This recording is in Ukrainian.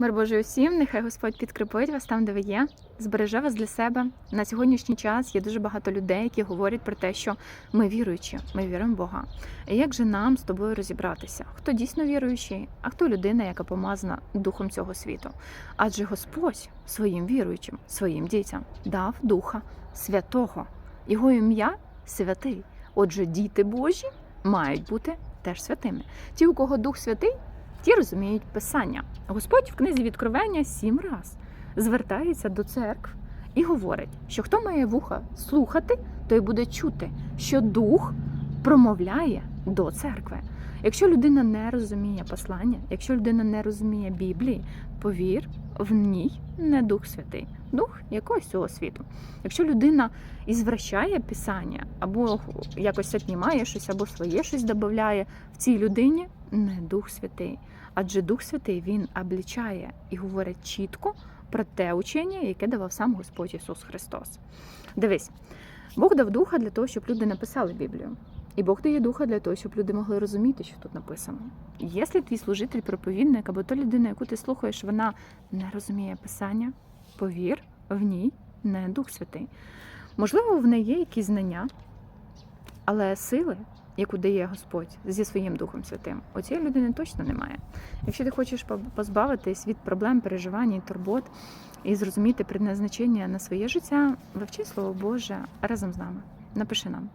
Мир Божий усім, нехай Господь підкріпить вас там, де ви є, збереже вас для себе. На сьогоднішній час є дуже багато людей, які говорять про те, що ми віруючі, ми віримо в Бога. І як же нам з тобою розібратися? Хто дійсно віруючий, а хто людина, яка помазана духом цього світу? Адже Господь своїм віруючим, своїм дітям дав Духа Святого. Його ім'я святий. Отже, діти Божі мають бути теж святими. Ті, у кого Дух Святий, ті розуміють Писання. Господь в книзі Відкровення сім раз звертається до церкв і говорить, що хто має вуха слухати, той буде чути, що дух промовляє до церкви. Якщо людина не розуміє послання, якщо людина не розуміє Біблії, повір, в ній не Дух Святий, дух якогось цього світу. Якщо людина і звращає писання, або якось отнімає щось, або своє щось додає в цій людині, не Дух Святий. Адже Дух Святий він облічає і говорить чітко про те учення, яке давав сам Господь Ісус Христос. Дивись, Бог дав духа для того, щоб люди написали Біблію. І Бог дає духа для того, щоб люди могли розуміти, що тут написано. Якщо твій служитель, проповідник або та людина, яку ти слухаєш, вона не розуміє писання, повір, в ній не Дух Святий. Можливо, в неї є якісь знання, але сили, яку дає Господь зі своїм Духом Святим, у цієї людини точно немає. Якщо ти хочеш позбавитись від проблем, переживань і турбот і зрозуміти предназначення на своє життя, вивчи Слово Боже разом з нами. Напиши нам.